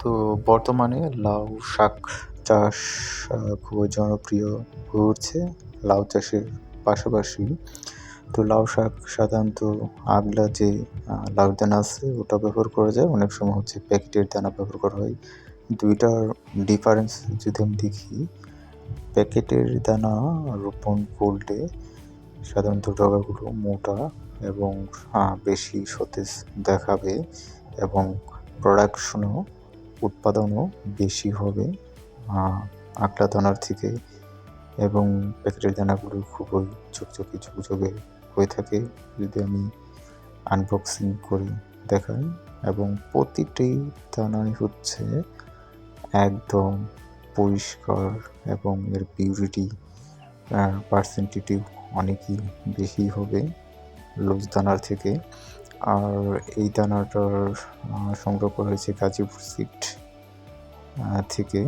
তো বর্তমানে লাউ শাক চাষ খুবই জনপ্রিয় হয়ে উঠছে লাউ চাষের পাশাপাশি। তো লাউ শাক সাধারণত আগলা যে লাউ দানা আছে ওটা ব্যবহার করা যায়। অনেক সময় হচ্ছে প্যাকেটের দানা ব্যবহার করা হয়। দুইটার ডিফারেন্স যদি আমি দেখি, প্যাকেটের দানা রোপণ করলে সাধারণত ডগাগুলো মোটা এবং বেশি সতেজ দেখাবে এবং প্রোডাকশনও উৎপাদনও বেশি হবে আকলা দানার থেকে এবং প্যাকেটের দানাগুলো খুবই ঝকঝকে ঝকঝকে হয়ে থাকে। যদি আমি আনবক্সিং করে দেখাই এবং প্রতিটি দানাই হচ্ছে একদম পরিষ্কার এবং এর পিউরিটি পার্সেন্টেটিভ অনেকই বেশি হবে। লুজ দানার থেকে আর এই দানাটার সংগ্রহ করা হয়েছে গাজীপুর সিট থেকে।